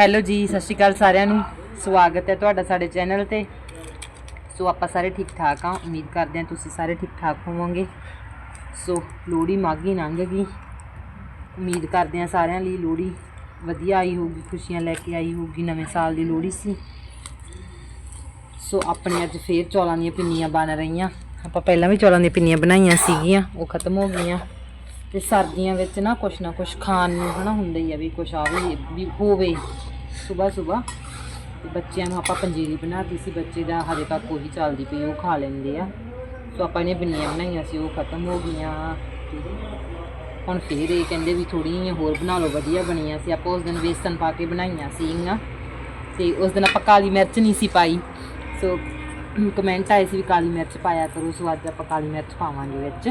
Hello ਜੀ, ਸਤਿ ਸ਼੍ਰੀ ਅਕਾਲ ਸਾਰਿਆਂ ਨੂੰ। ਸਵਾਗਤ ਹੈ ਤੁਹਾਡਾ ਸਾਡੇ ਚੈਨਲ ਤੇ। ਸੋ ਆਪਾਂ ਸਾਰੇ ਠੀਕ ਠਾਕ ਆ ਉਮੀਦ ਕਰਦੇ ਹਾਂ ਤੁਸੀਂ ਸਾਰੇ ਠੀਕ ਠਾਕ ਹੋਵੋਗੇ। ਸੋ ਲੋਹੜੀ ਮਾਗੀ ਲੰਘ ਗਈ। ਉਮੀਦ ਕਰਦੇ ਹਾਂ ਸਾਰਿਆਂ ਲਈ ਲੋਹੜੀ ਵਧੀਆ ਆਈ ਹੋਊਗੀ, ਖੁਸ਼ੀਆਂ ਲੈ ਕੇ ਆਈ ਹੋਊਗੀ। ਨਵੇਂ ਸਾਲ ਦੀ ਲੋਹੜੀ ਸੀ। ਸੋ ਆਪਣੇ ਅੱਜ ਫੇਰ ਚੌਲਾਂ ਦੀਆਂ ਪਿੰਨੀਆਂ ਬਣ ਰਹੀਆਂ। ਆਪਾਂ ਪਹਿਲਾਂ ਵੀ ਚੌਲਾਂ ਦੀਆਂ ਪਿੰਨੀਆਂ ਬਣਾਈਆਂ ਸੀਗੀਆਂ, ਉਹ ਖਤਮ ਹੋ ਗਈਆਂ। ਤੇ ਸਰਦੀਆਂ ਵਿੱਚ ਨਾ ਕੁਛ ਨਾ ਕੁਛ ਖਾਣ ਨੂੰ ਹਨਾ ਹੁੰਦਾ ਹੀ ਆ ਵੀ ਕੁਛ ਆਵੇ ਵੀ ਹੋਵੇ। ਸਵੇਰ ਸਵੇਰ ਤੇ ਬੱਚਿਆਂ ਨੂੰ ਆਪਾਂ ਪੰਜੀਰੀ ਬਣਾਤੀ ਸੀ, ਬੱਚੇ ਦਾ ਹਜੇ ਤੱਕ ਉਹੀ ਚੱਲਦੀ ਪਈ, ਉਹ ਖਾ ਲੈਂਦੇ ਆ। ਸੋ ਆਪਾਂ ਨੇ ਪਿੰਨੀਆਂ ਬਣਾਈਆਂ ਸੀ, ਉਹ ਖਤਮ ਹੋ ਗਈਆਂ। ਹੁਣ ਫੇਰ ਇਹ ਕਹਿੰਦੇ ਵੀ ਥੋੜ੍ਹੀਆਂ ਜਿਹੀਆਂ ਹੋਰ ਬਣਾ ਲਓ, ਵਧੀਆ ਬਣੀਆਂ ਸੀ। ਆਪਾਂ ਉਸ ਦਿਨ ਵੇਸਣ ਪਾ ਕੇ ਬਣਾਈਆਂ ਸੀਗੀਆਂ। ਤੇ ਉਸ ਦਿਨ ਆਪਾਂ ਕਾਲੀ ਮਿਰਚ ਨਹੀਂ ਸੀ ਪਾਈ। ਸੋ ਕਮੈਂਟ ਆਏ ਸੀ ਵੀ ਕਾਲੀ ਮਿਰਚ ਪਾਇਆ ਕਰੋ। ਸੋ ਅੱਜ ਆਪਾਂ ਕਾਲੀ ਮਿਰਚ ਪਾਵਾਂਗੇ ਵਿੱਚ।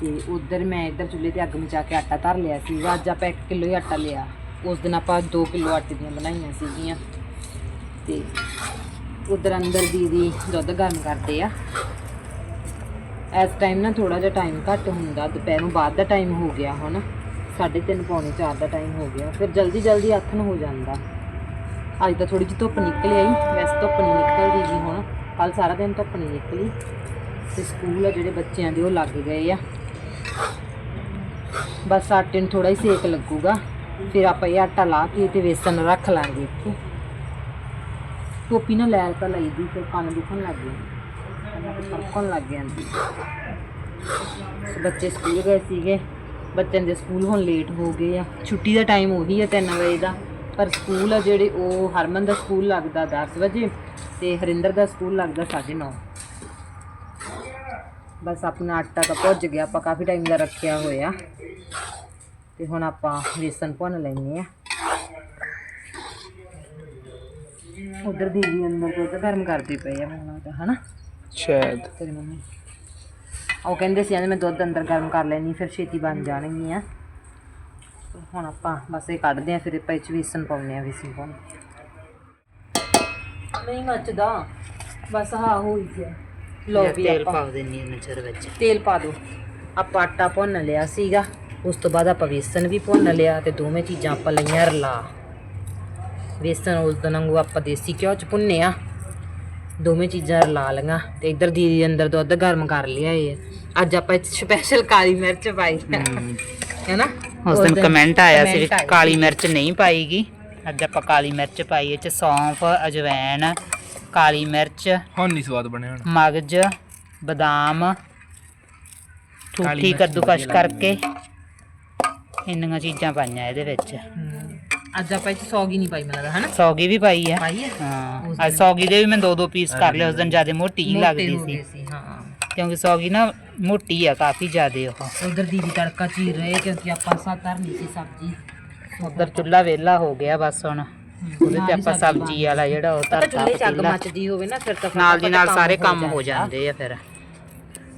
ਤੇ ਉਧਰ ਮੈਂ ਇੱਧਰ ਚੁੱਲ੍ਹੇ ਤੇ ਅੱਗ ਮਚਾ ਕੇ ਆਟਾ ਧਰ ਲਿਆ ਸੀ। ਅੱਜ ਆਪਾਂ 1 ਕਿਲੋ ਹੀ ਆਟਾ ਲਿਆ। ਉਸ ਦਿਨ ਆਪਾਂ 2 ਕਿਲੋ ਆਟੇ ਦੀਆਂ ਬਣਾਈਆਂ ਸੀਗੀਆਂ। ਤੇ ਉਧਰ ਅੰਦਰ ਦੀਦੀ ਦੁੱਧ ਗਰਮ ਕਰਦੇ ਆ। ਇਸ ਟਾਈਮ ਨਾ ਥੋੜਾ ਜਿਹਾ ਟਾਈਮ ਘੱਟ ਹੁੰਦਾ। ਦੁਪਹਿਰੋਂ ਬਾਅਦ ਦਾ ਟਾਈਮ ਹੋ ਗਿਆ ਹੁਣ। 3:30 ਪੌਣੇ 4 ਦਾ ਟਾਈਮ ਹੋ ਗਿਆ। ਫਿਰ ਜਲਦੀ ਜਲਦੀ ਆਥਣ ਹੋ ਜਾਂਦਾ। ਅੱਜ ਤਾਂ ਥੋੜੀ ਜਿਹੀ ਧੁੱਪ ਨਿਕਲ ਆਈ। ਵੈਸੇ ਧੁੱਪ ਨਹੀਂ ਨਿਕਲਦੀ ਜੀ ਹੁਣ। ਕੱਲ ਸਾਰਾ ਦਿਨ ਧੁੱਪ ਨਹੀਂ ਨਿਕਲੀ। ਤੇ ਸਕੂਲ ਆ ਜਿਹੜੇ ਬੱਚਿਆਂ ਦੇ ਉਹ ਲੱਗ ਗਏ ਆ। ਬਸ ਆਟੇ ਨੂੰ ਥੋੜਾ ਹੀ ਸੇਕ ਲੱਗੂਗਾ। ਫਿਰ ਆਪਾਂ ਇਹ ਆਟਾ ਲਾ ਕੇ ਤੇ ਵੇਸਣ ਰੱਖ ਲਾਂਗੇ ਇੱਥੇ। ਟੋਪੀ ਨਾ ਲੈਲ ਤਾਂ ਲਈ ਦੀ, ਫਿਰ ਕੰਨ ਦੁਖਣ ਲੱਗ ਗਏ। ਕੰਨਾਂ ਲੱਗ ਜਾਂਦੀ ਬੱਚੇ ਸਕੂਲ ਗਏ ਸੀਗੇ। ਬੱਚਿਆਂ ਦੇ ਸਕੂਲ ਹੁਣ ਲੇਟ ਹੋ ਗਏ ਆ। ਛੁੱਟੀ ਦਾ ਟਾਈਮ ਉਹੀ ਆ 3 ਵਜੇ ਦਾ। ਪਰ ਸਕੂਲ ਆ ਜਿਹੜੇ ਉਹ ਹਰਮਨ ਦਾ ਸਕੂਲ ਲੱਗਦਾ 10 ਵਜੇ ਤੇ ਹਰਿੰਦਰ ਦਾ ਸਕੂਲ ਲੱਗਦਾ 9:30 ਬਸ ਆਪਣਾ ਆਟਾ ਤਾਂ ਭੁੱਜ ਗਿਆ ਆਪਾਂ ਕਾਫੀ ਟਾਈਮ ਦਾ ਰੱਖਿਆ ਹੋਇਆ। ਤੇ ਹੁਣ ਆਪਾਂ ਵੇਸਣ ਭੁੰਨ ਲੈਨੇ ਆ ਉਧਰ ਦੀਦੀ ਅੰਦਰ ਦੁੱਧ ਗਰਮ ਕਰਦੀ ਪਈ ਆ ਮੈਨੂੰ ਲੱਗਦਾ ਹਨਾ? ਸ਼ਾਇਦ। ਤੇਰੀ ਮੰਮੀ। ਉਹ ਕਹਿੰਦੇ ਸੀ ਕਹਿੰਦੇ ਮੈਂ ਦੁੱਧ ਅੰਦਰ ਗਰਮ ਕਰ ਲੈਣੀ ਫਿਰ ਛੇਤੀ ਬਣ ਜਾਣਗੀਆਂ। ਹੁਣ ਆਪਾਂ ਬਸ ਇਹ ਕੱਢਦੇ ਆ ਫਿਰ ਆਪਾਂ ਇਹ ਚ ਵੇਸਣ ਪਾਉਂਦੇ ਆ ਵੇਸਣ ਪਾਉਣ। ਨਹੀਂ ਮੱਚਦਾ। ਬਸ ਹਾਂ ਹੋਈ ਗਿਆ। ਲੋ ਵੀ ਤੇਲ ਆਪਾਂ ਪਾ ਦਿੰਨੀ ਹਾਂ ਨਚਰ ਵਿੱਚ। ਤੇਲ ਪਾ ਦਿਓ ਆਪਾਂ ਆਟਾ ਭੁੰਨ ਲਿਆ ਸੀਗਾ। ਉਸ ਤੋਂ ਬਾਅਦ ਆਪਾਂ ਵੇਸਣ ਵੀ ਭੁੰਨ ਲਿਆ ਤੇ ਦੋਵੇਂ ਚੀਜ਼ਾਂ ਆਪਾਂ ਲਈਆਂ ਰਲਾ। ਵੇਸਣ ਉਸ ਦਿਨ ਵਾਂਗੂ ਆਪਾਂ ਦੇਸੀ ਘਿਓ ਚ ਭੁੰਨਿਆ ਦੋਵੇਂ ਚੀਜ਼ਾਂ ਰਲਾ ਲਈਆਂ ਤੇ ਇੱਧਰ ਦੀਦੀ ਅੰਦਰ ਦੁੱਧ ਗਰਮ ਕਰ ਲਿਆ ਏ ਅੱਜ ਆਪਾਂ ਸਪੈਸ਼ਲ ਕਾਲੀ ਮਿਰਚ ਪਾਈ ਹੈ। ਹੈਨਾ? ਉਸ ਦਿਨ ਕਮੈਂਟ ਆਇਆ ਸੀ ਵੀ ਕਾਲੀ ਮਿਰਚ ਨਹੀਂ ਪਾਈਗੀ। ਅੱਜ ਆਪਾਂ ਕਾਲੀ ਮਿਰਚ ਪਾਈ ਇਹ ਚ ਸੌਂਫ ਅਜਵੈਨ ਕਾਲੀ ਮਿਰਚ ਹੁਣ ਨਹੀਂ ਸਵਾਦ ਬਣਿਆ ਹੁਣ। ਮਗਜ ਬਦਾਮ ਠੂਠੀ ਕੱਦੂਕਸ਼ ਕਰਕੇ। ਇੰਨੀਆਂ ਚੀਜ਼ਾਂ ਪਾਈਆਂ ਇਹਦੇ ਵਿੱਚ। ਅੱਜ ਆਪਾਂ ਇਹ ਚ ਸੌਗੀ ਨਹੀਂ ਪਾਈ ਮੈਨੂੰ ਹੈਨਾ? ਸੌਗੀ ਵੀ ਪਾਈ ਹੈ ਪਾਈ ਹੈ ਹਾਂ ਅੱਜ ਸੌਗੀ ਦੇ ਵੀ ਮੈਂ ਦੋ ਦੋ ਪੀਸ ਕਰ ਲਏ ਉਸ ਦਿਨ ਜ਼ਿਆਦਾ ਮੋਟੀ ਹੀ ਲੱਗਦੀ ਸੀ। ਹਾਂ। ਕਿਉਂਕਿ ਸੌਗੀ ਨਾ ਮੋਟੀ ਆ ਕਾਫੀ ਜ਼ਿਆਦੇ ਉਹ। ਉਧਰ ਦੀਦੀ ਤੜਕਾ ਚੀਰ ਰਹੇ ਕਿਉਂਕਿ ਆਪਾਂ ਸਾ ਧਰਨੀ ਸੀ ਸਬਜ਼ੀ। ਉਧਰ ਚੁੱਲਾ ਵੇਲਾ ਹੋ ਗਿਆ ਬਸ ਹੁਣ। ਉਹਦੇ ਤੇ ਆਪਾਂ ਸਬਜ਼ੀ ਵਾਲਾ ਜਿਹੜਾ ਉਹ ਧਰਤਾ ਚੁੱਲ੍ਹੇ ਚ ਅੱਗ ਮੱਚਦੀ ਹੋਵੇ ਨਾ ਫਿਰ ਤਾਂ ਨਾਲ ਦੀ ਨਾਲ ਸਾਰੇ ਕੰਮ। ਹੋ ਜਾਂਦੇ ਆ ਫਿਰ।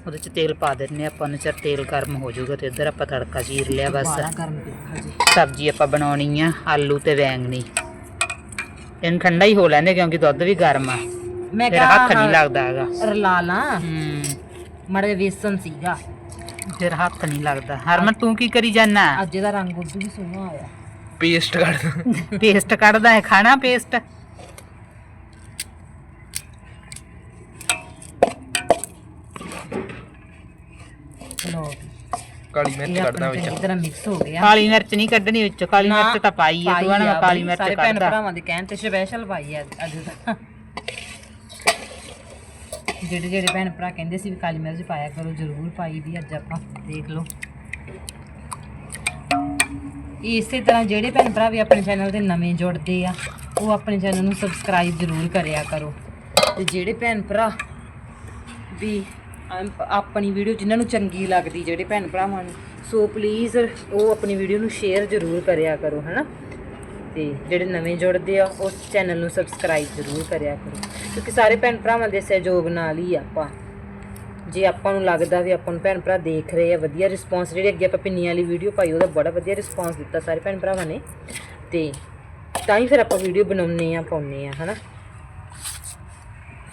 ਉਹਦੇ ਚ ਤੇਲ ਪਾ ਦਿੰਨੇ ਆਪਾਂ ਨੂੰ ਚਿਰ ਤੇਲ ਗਰਮ ਹੋ ਜਾਊਗਾ ਤੇ ਇੱਧਰ ਆਪਾਂ ਤੜਕਾ ਚੀਰ ਲਿਆ ਬਸ। ਸਬਜ਼ੀ ਆਪਾਂ ਬਣਾਉਣੀ ਆ ਆਲੂ ਤੇ ਵੈਂਗਣੀ ਇਹਨੂੰ ਠੰਡਾ ਹੀ ਹੋ ਲੈਂਦੇ ਕਿਉਂਕਿ ਦੁੱਧ ਵੀ ਗਰਮ ਆ। ਮੈਂ ਕਿਹਾ ਹੱਥ ਨਹੀਂ ਲੱਗਦਾ ਹੈਗਾ। ਰਲਾ ਲਾਂ ਮੜੇ ਵੇਸਣ ਸੀਗਾ। ਫਿਰ ਹੱਥ ਨਹੀਂ ਲੱਗਦਾ। ਹਰਮਨ ਤੂੰ ਕੀ ਕਰੀ ਜਾਨਾ? ਅੱਜ ਇਹਦਾ ਰੰਗ ਉਦੋਂ ਵੀ ਸੋਹਣਾ ਆਇਆ। ਪੇਸਟ ਕੱਢ ਦੋ ਪੇਸਟ ਕੱਢਦਾ ਹੈ ਖਾਣਾ ਪੇਸਟ। ਲੋ ਕਾਲੀ ਮਿਰਚ ਕੱਢਦਾ ਵਿੱਚ। ਚੰਗੀ ਤਰ੍ਹਾਂ ਮਿਕਸ ਹੋ ਗਿਆ। ਕਾਲੀ ਮਿਰਚ ਨਹੀਂ ਕੱਢਣੀ ਵਿੱਚੋਂ ਕਾਲੀ ਨਾ, ਮਿਰਚ ਤਾਂ ਪਾਈ ਹੈ ਤੂੰ ਨਾ ਕਾਲੀ ਮਿਰਚ ਸਾਰੇ ਭੈਣ ਕੱਢਦਾ। ਭਰਾਵਾਂ ਦੇ ਕਹਿਣ ਤੇ ਸਪੈਸ਼ਲ ਪਾਈ ਹੈ ਅੱਜ ਦਾ ਜਿਹੜੇ ਜਿਹੜੇ ਭੈਣ ਭਰਾ ਕਹਿੰਦੇ ਸੀ ਵੀ ਕਾਲੀ ਮਿਰਚ ਪਾਇਆ ਕਰੋ ਜ਼ਰੂਰ ਪਾਈ ਦੀ ਅੱਜ ਆਪਾਂ ਦੇਖ ਲਓ। ਇਸੇ ਤਰ੍ਹਾਂ ਜਿਹੜੇ ਭੈਣ ਭਰਾ ਵੀ ਆਪਣੇ ਚੈਨਲ ਤੇ ਨਵੇਂ ਜੁੜਦੇ ਆ, ਉਹ ਆਪਣੇ ਚੈਨਲ ਨੂੰ ਸਬਸਕ੍ਰਾਈਬ ਜ਼ਰੂਰ ਕਰਿਆ ਕਰੋ। ਤੇ ਜਿਹੜੇ ਭੈਣ ਭਰਾ ਵੀ ਆਪਣੀ ਵੀਡੀਓ ਜਿਨ੍ਹਾਂ ਨੂੰ ਚੰਗੀ ਲੱਗਦੀ, ਜਿਹੜੇ ਭੈਣ ਭਰਾਵਾਂ ਨੂੰ, ਸੋ ਪਲੀਜ਼ ਉਹ ਆਪਣੀ ਵੀਡੀਓ ਨੂੰ ਸ਼ੇਅਰ ਜ਼ਰੂਰ ਕਰਿਆ ਕਰੋ, ਹਨਾ? ਤੇ ਜਿਹੜੇ ਨਵੇਂ ਜੁੜਦੇ ਆ, ਉਸ ਚੈਨਲ ਨੂੰ ਸਬਸਕ੍ਰਾਈਬ ਜ਼ਰੂਰ ਕਰਿਆ ਕਰੋ। ਕਿਉਂਕਿ ਸਾਰੇ ਭੈਣ ਭਰਾਵਾਂ ਦੇ ਸਹਿਯੋਗ ਨਾਲ ਹੀ ਆਪਾਂ ਜੇ ਆਪਾਂ ਨੂੰ ਲੱਗਦਾ ਵੀ ਆਪਾਂ ਨੂੰ ਭੈਣ ਭਰਾ ਦੇਖ ਰਹੇ ਆ, ਵਧੀਆ ਰਿਸਪੌਂਸ ਜਿਹੜੀ ਅੱਗੇ ਆਪਾਂ ਪਿੰਨੀਆਂ ਵਾਲੀ ਵੀਡੀਓ ਪਾਈ, ਉਹਦਾ ਬੜਾ ਵਧੀਆ ਰਿਸਪੌਂਸ ਦਿੱਤਾ ਸਾਰੇ ਭੈਣ ਭਰਾਵਾਂ ਨੇ। ਤੇ ਤਾਂ ਹੀ ਫਿਰ ਆਪਾਂ ਵੀਡੀਓ ਬਣਾਉਨੇ ਆ ਪਾਉਨੇ ਆ ਹਨਾ?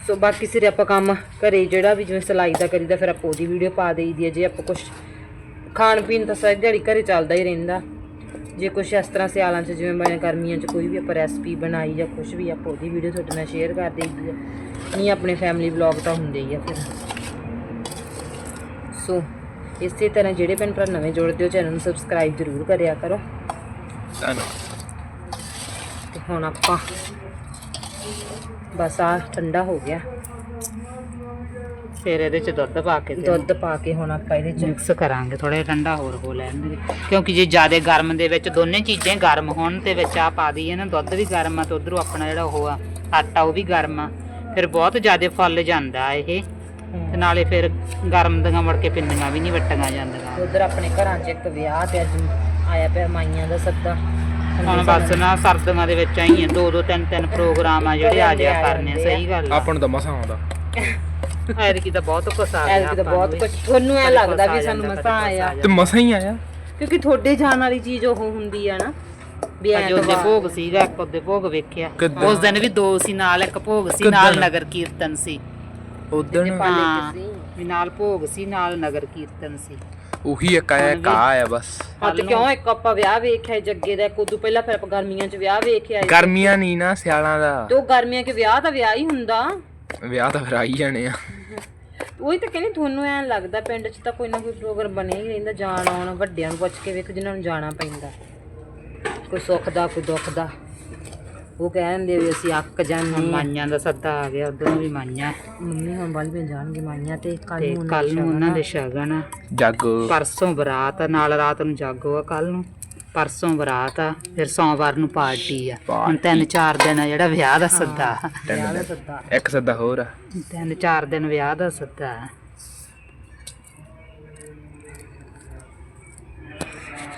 ਸੋ ਬਾਕੀ ਸਿਰੇ ਆਪਾਂ ਕੰਮ ਘਰੇ ਜਿਹੜਾ ਵੀ ਜਿਵੇਂ ਸਿਲਾਈ ਦਾ ਕਰੀਦਾ, ਫਿਰ ਆਪਾਂ ਉਹਦੀ ਵੀਡੀਓ ਪਾ ਦੇਈਦੀ ਹੈ ਜੇ ਆਪਾਂ ਕੁਝ ਖਾਣ ਪੀਣ ਤਾਂ ਸਾਰੀ ਦਿਹਾੜੀ ਘਰੇ ਚੱਲਦਾ ਹੀ ਰਹਿੰਦਾ। ਜੇ ਕੁਛ ਇਸ ਤਰ੍ਹਾਂ ਸਿਆਲਾਂ 'ਚ ਜਿਵੇਂ ਮੈਂ ਗਰਮੀਆਂ 'ਚ ਕੋਈ ਵੀ ਆਪਾਂ ਰੈਸਪੀ ਬਣਾਈ ਜਾਂ ਕੁਛ ਵੀ, ਆਪਾਂ ਉਹਦੀ ਵੀਡੀਓ ਤੁਹਾਡੇ ਨਾਲ ਸ਼ੇਅਰ ਕਰ ਦੇਈਦੀ ਆ। ਨਹੀਂ, ਆਪਣੇ ਫੈਮਿਲੀ ਵਲੌਗ ਤਾਂ ਹੁੰਦੇ ਹੀ ਆ ਫਿਰ। ਸੋ ਇਸੇ ਤਰ੍ਹਾਂ ਜਿਹੜੇ ਭੈਣ ਭਰਾ ਨਵੇਂ ਜੁੜਦੇ ਹੋ ਚੈਨਲ ਨੂੰ ਸਬਸਕ੍ਰਾਈਬ ਜ਼ਰੂਰ ਕਰਿਆ ਕਰੋ। ਧੰਨਵਾਦ। ਤੇ ਹੁਣ ਆਪਾਂ ਬਸ ਆ ਠੰਡਾ ਹੋ ਗਿਆ। ਫਿਰ ਇਹਦੇ ਚ ਦੁੱਧ ਪਾ ਕੇ ਦੁੱਧ ਪਾ ਕੇ ਹੁਣ ਆਪਾਂ ਇਹਦੇ 'ਚ ਮਿਕਸ ਕਰਾਂਗੇ ਥੋੜਾ ਜਿਹਾ ਠੰਡਾ ਹੋਰ ਹੋ ਲੈਣ ਦੇ। ਕਿਉਂਕਿ ਜੇ ਜ਼ਿਆਦਾ ਗਰਮ ਦੇ ਵਿੱਚ ਦੋਨੇ ਚੀਜ਼ਾਂ ਗਰਮ ਹੋਣ ਤੇ ਵਿੱਚ ਆ ਪਾ ਦਈਏ ਨਾ ਦੁੱਧ ਵੀ ਗਰਮ ਆ ਤੇ ਉਧਰੋਂ ਆਪਣਾ ਜਿਹੜਾ ਉਹ ਆ ਆਟਾ ਉਹ ਵੀ ਗਰਮ ਆ। ਫਿਰ ਬਹੁਤ ਜ਼ਿਆਦਾ ਫੁੱਲ ਜਾਂਦਾ ਇਹ। ਤੇ ਨਾਲੇ ਫਿਰ ਗਰਮ ਦੀਆਂ ਮੁੜ ਕੇ ਪਿੰਨੀਆਂ ਵੀ ਨਹੀਂ ਵੱਟੀਆਂ ਜਾਂਦੀਆਂ। ਉਧਰ ਆਪਣੇ ਘਰਾਂ 'ਚ ਇੱਕ ਵਿਆਹ ਤੇ ਅੱਜ ਆਇਆ ਪਿਆ ਮਾਈਆਂ ਦਾ ਸੱਦਾ। ਹੁਣ ਬਸ ਨਾ ਸਰਦੀਆਂ ਦੇ ਵਿੱਚ ਆਈ ਦੋ ਦੋ ਤਿੰਨ ਤਿੰਨ ਪ੍ਰੋਗਰਾਮ ਆ ਜਿਹੜੇ ਆ ਜਾ ਕਰਨੇ ਸਹੀ ਗੱਲ ਆ। ਆਪਾਂ ਨੂੰ ਤਾਂ ਮਸਾ ਆਉਂਦਾ। ਐਤਕੀ ਤਾਂ ਬਹੁਤ ਕੁਛ ਆ ਗਿਆ ਐਤਕੀ ਤਾਂ ਆਪਾਂ ਬਹੁਤ ਕੁਝ ਤੁਹਾਨੂੰ ਐ ਲੱਗਦਾ ਕੁਛ ਵੀ ਸਾਨੂੰ ਮਸਾਂ ਕੁਛ ਆਇਆ। ਤੇ ਮਸਾ ਹੀ ਆਇਆ। ਕਿਉਂਕਿ ਤੁਹਾਡੇ ਜਾਣ ਵਾਲੀ ਚੀਜ਼ ਉਹ ਹੁੰਦੀ ਆ ਨਾ ਵੀ ਅੱਜ ਉਹਦੇ ਭੋਗ ਸੀਗਾ ਇੱਕ ਉਹਦੇ ਭੋਗ ਵੇਖਿਆ? ਉਸ ਦਿਨ ਵੀ ਦੋ ਸੀ ਨਾਲ ਇੱਕ ਭੋਗ ਸੀ? ਨਾਲ ਨਗਰ ਕੀਰਤਨ ਸੀ। ਉਦੋਂ ਪਾਲੇ ਹਾਂ। ਸੀ ਨਾਲ ਭੋਗ ਸੀ ਨਾਲ ਨਗਰ ਕੀਰਤਨ ਸੀ। ਉਹੀ ਇੱਕ ਆਇਆ ਆ ਆਇਆ ਬਸ। ਹਾਂ ਤੇ ਕਿਉਂ? ਇੱਕ ਆਪਾਂ ਵਿਆਹ ਵੇਖਿਆ ਜੱਗੇ ਦਾ ਇੱਕ ਉਦੋਂ ਪਹਿਲਾਂ ਫਿਰ ਆਪਾਂ ਗਰਮੀਆਂ 'ਚ ਵਿਆਹ ਵੇਖਿਆ ਗਰਮੀਆਂ ਨਹੀਂ ਨਾ ਸਿਆਲਾਂ ਦਾ। ਤੇ ਉਹ ਗਰਮੀਆਂ 'ਚ ਵਿਆਹ ਤਾਂ ਵਿਆਹ ਹੀ ਹੁੰਦਾ। ਵਿਆਹ ਤਾਂ ਫਿਰ ਆ ਹੀ ਜਾਣੇ ਆ। ਉਹੀ ਤਾਂ ਕਹਿੰਦੀ ਤੁਹਾਨੂੰ ਐਂ ਲੱਗਦਾ ਪਿੰਡ 'ਚ ਤਾਂ ਕੋਈ ਨਾ ਕੋਈ ਪ੍ਰੋਗਰਾਮ ਬਣਿਆ ਹੀ ਰਹਿੰਦਾ ਜਾਣ ਆਉਣ ਵੱਡਿਆਂ ਨੂੰ ਪੁੱਛ ਕੇ ਵੇਖ ਜਿਨ੍ਹਾਂ ਨੂੰ ਜਾਣਾ ਪੈਂਦਾ। ਕੋਈ ਸੁੱਖ ਦਾ ਕੋਈ ਦੁੱਖ ਦਾ। ਉਹ ਕਹਿੰਦੇ ਵੀ ਅਸੀਂ ਅੱਕ ਜਾਂਦੇ ਹਾਂ। ਮਾਈਆਂ ਦਾ ਸੱਦਾ ਆ ਗਿਆ ਉਧਰੋਂ ਵੀ ਮਾਈਆਂ। ਮੰਮੀ ਹੁਣ ਬਾਲੀ ਪੈ ਜਾਣਗੇ ਮਾਈਆਂ ਤੇ ਕੱਲ ਨੂੰ ਕੱਲ ਨੂੰ ਉਹਨਾਂ ਦੇ ਸ਼ਗਨ ਆ। ਜੱਗ। ਪਰਸੋਂ ਬਰਾਤ ਆ ਨਾਲ ਰਾਤ ਨੂੰ ਜਾਗੋ ਆ ਕੱਲ ਨੂੰ। ਪਰਸੋਂ ਬਰਾਤ ਆ ਫਿਰ ਸੋਮਵਾਰ ਨੂੰ ਪਾਰਟੀ ਆ। ਹੁਣ ਤਿੰਨ ਚਾਰ ਦਿਨ ਆ ਜਿਹੜਾ ਵਿਆਹ ਦਾ ਸੱਦਾ। ਵਿਆਹ ਦਾ ਸੱਦਾ। ਇੱਕ ਸੱਦਾ ਹੋਰ ਆ। ਤਿੰਨ ਚਾਰ ਦਿਨ ਵਿਆਹ ਦਾ ਸੱਦਾ।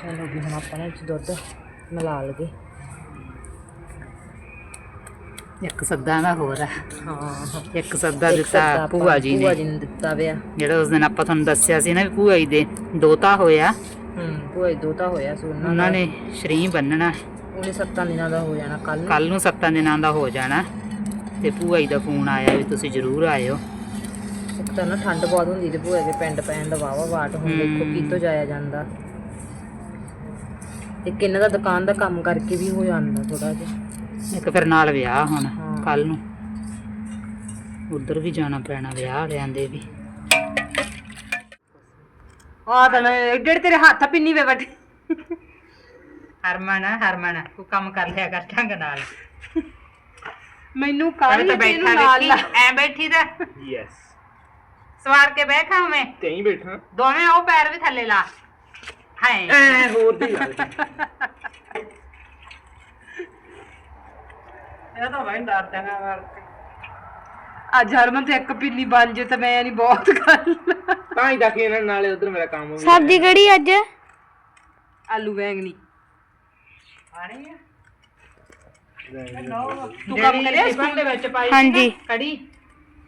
ਚਲੋ ਵੀ ਹੁਣ ਆਪਾਂ ਨੇ ਦੁੱਧ ਮਿਲਾ ਲਗੇ ਇੱਕ ਸੱਦਾ ਦਾ ਹੋਰ ਆ ਹਾਂ। ਇੱਕ ਸੱਦਾ ਦਿੱਤਾ ਭੂਆ ਜੀ ਭੂਆ ਨੇ ਜੀ ਨੇ ਦਿੱਤਾ ਵਿਆ ਜਿਹੜਾ ਉਸ ਦਿਨ ਆਪਾਂ ਤੁਹਾਨੂੰ ਦੱਸਿਆ ਸੀ ਨਾ ਵੀ ਭੂਆ ਜੀ ਦੇ ਦੋਤਾ ਹੋਇਆ। ਹੂੰ ਭੂਆ ਜੀ ਦੋਤਾ ਹੋਇਆ ਸੀ ਉਹਨਾਂ ਨੇ ਸ਼ਰੀ ਬੰਨਣਾ। ਉਹਨੇ ਸੱਤਾਂ ਦਿਨਾਂ ਦਾ ਹੋ ਜਾਣਾ ਕੱਲ ਕੱਲ ਨੂੰ ਸੱਤਾਂ ਦਿਨਾਂ ਦਾ ਹੋ ਜਾਣਾ। ਤੇ ਭੂਆ ਜੀ ਦਾ ਫੋਨ ਆਇਆ ਵੀ ਤੁਸੀਂ ਜ਼ਰੂਰ ਆਇਓ। ਇੱਕ ਤਾਂ ਨਾ ਠੰਡ ਬਹੁਤ ਹੁੰਦੀ ਤੇ ਭੂਆ ਦੇ ਪਿੰਡ ਪੈਣ ਦਾ ਵਾਵਾ ਵਾਟ ਹੁਣ ਦੇਖੋ। ਕਿਤੋਂ ਜਾਇਆ ਜਾਂਦਾ। ਤੇ ਕਿੰਨਾ ਦਾ ਦੁਕਾਨ ਦਾ ਕੰਮ ਕਰਕੇ ਵੀ ਹੋ ਜਾਂਦਾ ਥੋੜਾ ਜਿਹਾ। ਇੱਕ ਫਿਰ ਨਾਲ ਵਿਆਹ ਹੁਣ ਹਾਂ। ਕੱਲ ਨੂੰ। ਉਧਰ ਵੀ ਜਾਣਾ ਪੈਣਾ ਵਿਆਹ ਵਾਲਿਆਂ ਦੇ ਵੀ। ਆ ਤਾਂ ਜਿਹੜੇ ਤੇਰੇ ਹੱਥ ਪਿੰਨੀ ਵੇ ਵੱਟ ਹਰਮਨ ਹਰਮਨ ਤੂੰ ਕੰਮ ਕਰ ਲਿਆ ਕਰ ਢੰਗ ਨਾਲ। ਮੈਨੂੰ ਕੱਲ ਤਾਂ ਬੈਠਾ ਵੇਖੀ ਐ ਬੈਠੀ ਦਾ। ਯੈਸ ਸਵਾਰ ਕੇ ਬੈਠਾ ਮੈਂ ਤੇ ਹੀ ਬੈਠਾ। ਦੋਵੇਂ ਉਹ ਪੈਰ ਵੀ ਥੱਲੇ ਲਾ। ਐ ਹੋਰ ਦੀ ਗੱਲ। ਇਹ ਤਾਂ ਮੈਂ ਡਰਦਾ ਨਾ ਅੱਜ ਹਰਮਨ ਤੇ ਇੱਕ ਪਿੰਨੀ ਬਣ ਜੇ ਤਾਂ ਮੈਂ ਨਹੀਂ ਬਹੁਤ ਗੱਲ। ਤਾਂ ਹੀ ਤਾਂ ਕਿ ਇਹਨਾਂ ਨਾਲੇ ਉਧਰ ਮੇਰਾ ਕੰਮ ਵੀ ਸਬਜ਼ੀ ਕਿਹੜੀ ਅੱਜ? ਆਲੂ ਬੈਂਗਣੀ। ਆਣੀ ਆ? ਤੂੰ ਕੰਮ ਕਰਿਆ ਸਕੂਲ ਦੇ ਵਿੱਚ ਪਾਈ ਹਾਂਜੀ। ਕੜੀ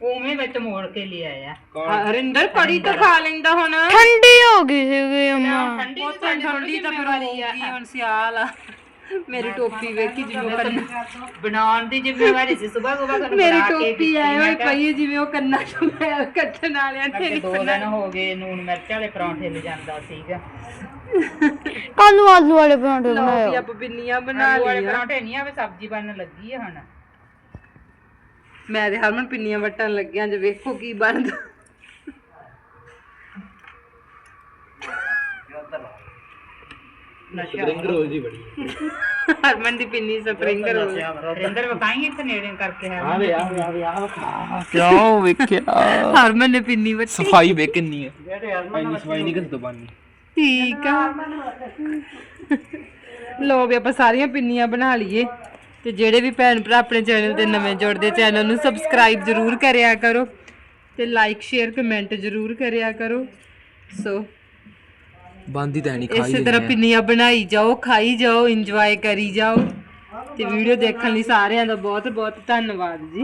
ਉਵੇਂ ਵਿੱਚ ਮੋੜ ਕੇ ਲਿਆ ਆ ਹਰਿੰਦਰ ਕੜੀ ਤਾਂ ਖਾ ਲੈਂਦਾ ਹੁਣ। ਠੰਡੀ ਹੋ ਗਈ ਸੀਗੀ ਅੰਮਾ ਠੰਡੀ ਉਹ ਤਾਂ ਠੰਡੀ ਤਾਂ ਫਿਰ ਹੋਊਗੀ ਹੁਣ ਸਿਆਲ ਆ। ਮੇਰੀ ਟੋਪੀ ਵੇਖੀ ਜਿਵੇਂ ਕੰਨਾ ਬਣਾਉਣ ਦੀ ਜ਼ਿੰਮੇਵਾਰੀ ਸੀ ਸਵੇਰ ਸਵੇਰ ਕਰ ਮੇਰੀ ਟੋਪੀ ਆਏ ਹੋਏ ਪਈ ਹੈ ਜਿਵੇਂ ਉਹ ਕੰਨਾਂ ਤੋਂ ਮੈਲ ਕੱਟਣ ਵਾਲਿਆਂ ਨੇ ਅੱਗੇ ਦੋ ਦਿਨ ਹੋ ਗਏ ਨੂਨ ਮਿਰਚ ਵਾਲੇ ਪਰੌਂਠੇ ਲੈ ਜਾਂਦਾ ਸੀਗਾ। ਕੱਲ ਨੂੰ ਆਲੂ ਵਾਲੇ ਪਰੌਂਠੇ ਲਓ ਵੀ ਬਣਾਇਓ। ਆਪਾਂ ਪਿੰਨੀਆਂ ਬਣਾ ਆਲੂ ਵਾਲੇ ਲਈਆਂ। ਪਰੌਂਠੇ ਨਹੀਂ ਆਵੇ ਸਬਜ਼ੀ ਬਣਨ ਲੱਗੀ ਆ ਹੁਣ। ਮੈਂ ਤੇ ਹਰਮਨ ਪਿੰਨੀਆਂ ਵੱਟਣ ਲੱਗਿਆ ਜੇ ਵੇਖੋ ਕੀ ਬਣਦਾ। ਰਿੰਗ ਰੋਜ਼ ਬੜੀ। ਹਰਮਨ ਦੀ ਪਿੰਨੀ ਸਪਰਿੰਗ ਰੋਲ ਰਿੰਦਰ ਵਕਾਈ ਇੱਥੇ ਨੇੜੇ ਕਰਕੇ ਹੈ। ਆਵੇ ਆਵੇ ਆਵੇ ਆ ਕਿਉਂ ਵੇਖਿਆ? ਹਰਮਨ ਨੇ ਪਿੰਨੀ ਵੱਟੀ। ਸਫ਼ਾਈ ਵੇ ਕਿੰਨੀ ਹੈ। ਇੰਨੀ ਸਫ਼ਾਈ ਨਹੀਂ ਕਿਸ ਤੋਂ ਬਣਨੀ। ਠੀਕ ਆ। ਲੋ ਵੀ ਆਪਾਂ ਸਾਰੀਆਂ ਪਿੰਨੀਆਂ ਬਣਾ ਲਈਏ। ਤੇ ਜਿਹੜੇ ਵੀ ਭੈਣ ਭਰਾ ਆਪਣੇ ਚੈਨਲ ਤੇ ਨਵੇਂ ਜੁੜਦੇ ਚੈਨਲ ਨੂੰ ਸਬਸਕ੍ਰਾਈਬ ਜਰੂਰ ਕਰਿਆ ਕਰੋ। ਤੇ ਲਾਈਕ ਸ਼ੇਅਰ ਕਮੈਂਟ ਜਰੂਰ ਕਰਿਆ ਕਰੋ। ਸੋ ਬੰਦੀ ਤਾਂ ਨਹੀਂ ਇਸੇ ਤਰ੍ਹਾਂ ਪਿੰਨੀਆਂ ਬਣਾਈ ਜਾਓ ਖਾਈ ਜਾਓ ਇੰਜੋਏ ਕਰੀ ਜਾਓ। ਤੇ ਵੀਡੀਓ ਦੇਖਣ ਲਈ ਸਾਰਿਆਂ ਦਾ ਬਹੁਤ ਬਹੁਤ ਧੰਨਵਾਦ ਜੀ।